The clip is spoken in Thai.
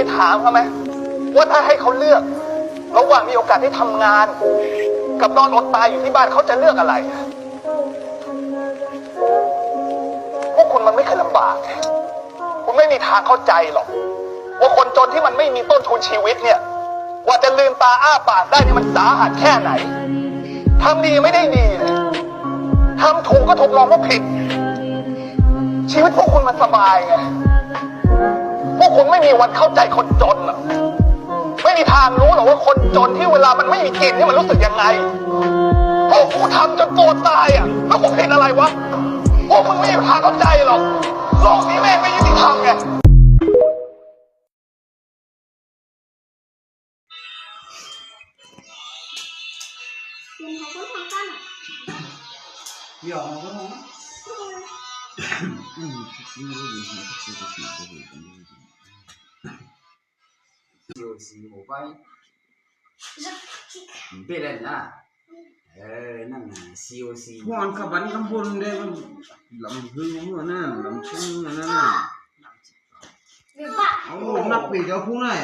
ยถามเขาไหมว่าถ้าให้เขาเลือก ระหว่างมีโอกาสได้ทำงาน กับนอนอดตายอยู่ที่บ้านเขาจะเลือกอะไร พวกคุณมันไม่เคยลำบาก คุณไม่มีทางเข้าใจหรอก ว่าคนจนที่มันไม่มีต้นทุนชีวิตเนี่ยกว่าจะลืมตาอ้าปากได้เนี่ยมันสาหัสแค่ไหนทำดีไม่ได้ดีเลยทำถูกก็ถูกมองว่าผิด ชีวิตพวกคุณมันสบายไง พวกคุณไม่มีวันเข้าใจคนจนอะไม่มีทางรู้หรอกว่าคนจนที่เวลามันไม่มีกินนี่มันรู้สึกยังไงพวกกูทำจนตัวตายอะแล้วกูผินอะไรวะพวกมึงไม่มีทางเข้าใจหรอกโลกนี้แม่ไม่ยุติธรรมไง有我吗？嗯，因为我以前不是不是不是。45ไปเป็นไรนะเออนั่นน่ะ COC พอนกับบันกำพลได้มันลำพึ่งหัวหน้าลำพึ่งหัวหน้าเอ้นักปีเดียวพุ่งเลย